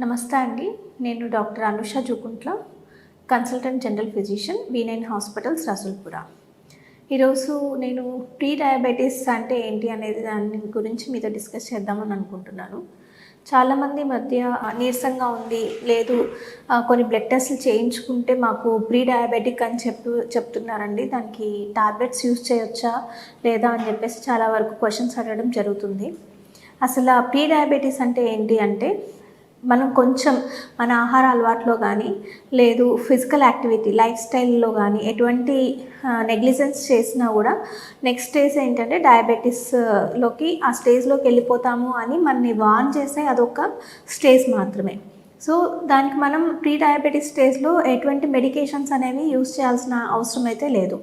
నమస్తే అండి. నేను doctor Anusha Jukuntla consultant general physician V nine hospitals Rasoolpura. ఈరోజు నేను ప్రీ డయాబెటీస్ అంటే ఏంటి అనేది దాని గురించి మీతో డిస్కస్ చేద్దామని అనుకుంటున్నాను. చాలామంది మధ్య నీరసంగా ఉంది లేదు కొన్ని బ్లడ్ టెస్ట్లు చేయించుకుంటే మాకు ప్రీ డయాబెటిక్ అని చెప్పు చెప్తున్నారండి. దానికి టాబ్లెట్స్ యూస్ చేయొచ్చా లేదా అని చెప్పేసి చాలా వరకు క్వశ్చన్స్ అడగడం జరుగుతుంది. అసలు ప్రీ డయాబెటీస్ అంటే ఏంటి అంటే మనం కొంచెం మన ఆహార అలవాట్లో కానీ లేదు ఫిజికల్ యాక్టివిటీ లైఫ్ స్టైల్లో కానీ ఎటువంటి నెగ్లిజెన్స్ చేసినా కూడా నెక్స్ట్ స్టేజ్ ఏంటంటే డయాబెటీస్లోకి ఆ స్టేజ్లోకి వెళ్ళిపోతాము అని మనని వార్న్ చేసే అదొక స్టేజ్ మాత్రమే. సో దానికి మనం ప్రీ డయాబెటీస్ స్టేజ్లో ఎటువంటి మెడికేషన్స్ అనేవి యూస్ చేయాల్సిన అవసరం అయితే లేదు.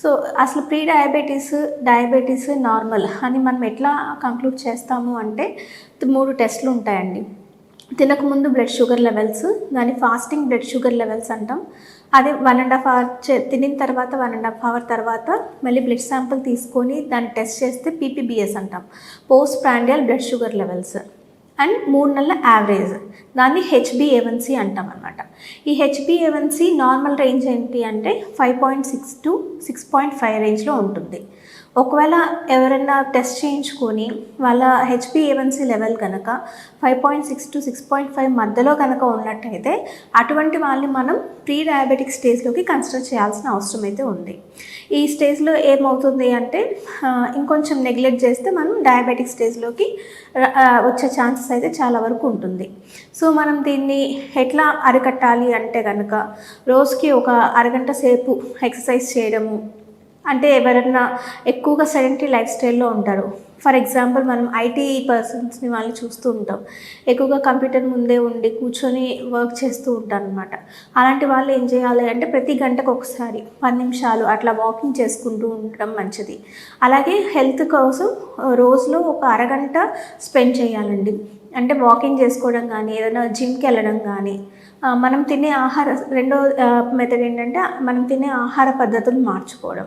సో అసలు ప్రీ డయాబెటీస్ డయాబెటీస్ నార్మల్ అని మనం ఎట్లా కంక్లూడ్ చేస్తాము అంటే మూడు టెస్ట్లు ఉంటాయండి. తినకముందు బ్లడ్ షుగర్ లెవెల్స్ దాని ఫాస్టింగ్ బ్లడ్ షుగర్ లెవెల్స్ అంటాం. అదే వన్ అండ్ హాఫ్ అవర్ తినిన తర్వాత వన్ అండ్ హాఫ్ అవర్ తర్వాత మళ్ళీ బ్లడ్ శాంపుల్ తీసుకొని దాన్ని టెస్ట్ చేస్తే పీపీబీఎస్ అంటాం. Post prandial blood sugar levels and మూడు నెలల యావరేజ్ దాన్ని హెచ్బిఏవన్సీ అంటాం అనమాట ఈ హెచ్బిఏవన్సీ నార్మల్ రేంజ్ ఏంటి అంటే five point six to six point five రేంజ్లో ఉంటుంది. ఒకవేళ ఎవరైనా టెస్ట్ చేయించుకొని వాళ్ళ హెచ్పిఏవన్సీ లెవెల్ కనుక five point six to six point five మధ్యలో కనుక ఉన్నట్టయితే అటువంటి వాళ్ళని మనం ప్రీ డయాబెటిక్ స్టేజ్లోకి కన్సిడర్ చేయాల్సిన అవసరం అయితే ఉంది. ఈ స్టేజ్లో ఏమవుతుంది అంటే ఇంకొంచెం నెగ్లెక్ట్ చేస్తే మనం డయాబెటిక్ స్టేజ్లోకి వచ్చే ఛాన్సెస్ అయితే చాలా వరకు ఉంటుంది. సో మనం దీన్ని ఎట్లా అరికట్టాలి అంటే కనుక రోజుకి ఒక అరగంట సేపు ఎక్సర్సైజ్ చేయడము అంటే ఎవరన్నా ఎక్కువగా సెడెంటరీ లైఫ్ స్టైల్లో ఉంటారు. ఫర్ ఎగ్జాంపుల్ మనం ఐటీ పర్సన్స్ని వాళ్ళు చూస్తూ ఉంటాం. ఎక్కువగా కంప్యూటర్ ముందే ఉండి కూర్చొని వర్క్ చేస్తూ ఉంటారు అనమాట అలాంటి వాళ్ళు ఏం చేయాలి అంటే ప్రతి గంటకు ఒకసారి పది నిమిషాలు అట్లా వాకింగ్ చేసుకుంటూ ఉండడం మంచిది. అలాగే హెల్త్ కోసం రోజులో ఒక అరగంట స్పెండ్ చేయాలండి. అంటే వాకింగ్ చేసుకోవడం కానీ ఏదైనా జిమ్కి వెళ్ళడం కానీ మనం తినే ఆహార రెండో మెథడ్ ఏంటంటే మనం తినే ఆహార పద్ధతులు మార్చుకోవడం.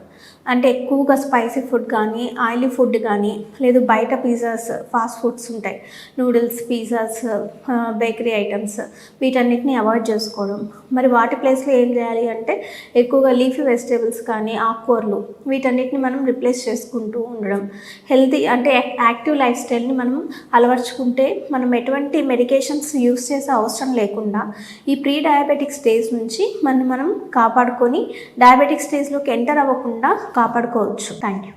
అంటే ఎక్కువగా స్పైసీ ఫుడ్ కానీ ఆయిలీ ఫుడ్ కానీ లేదు బయట పిజ్జాస్ ఫాస్ట్ ఫుడ్స్ ఉంటాయి. నూడిల్స్ పిజ్జాస్ బేకరీ ఐటమ్స్ వీటన్నిటిని అవాయిడ్ చేసుకోవడం. మరి వాటి ప్లేస్లో ఏం చేయాలి అంటే ఎక్కువగా లీఫీ వెజిటేబుల్స్ కానీ ఆకుకూరలు వీటన్నిటిని మనం రిప్లేస్ చేసుకుంటూ ఉండడం. హెల్తీ అంటే యాక్టివ్ లైఫ్ స్టైల్ని మనం అలవర్చుకుంటే మనం ఎటువంటి మెడికేషన్స్ యూస్ చేసే అవసరం లేకుండా ఈ ప్రీ డయాబెటిక్ స్టేజ్ నుంచి మనం మనం కాపాడుకొని డయాబెటిక్ స్టేజ్లోకి ఎంటర్ అవ్వకుండా కాపాడుకోవచ్చు. Thank you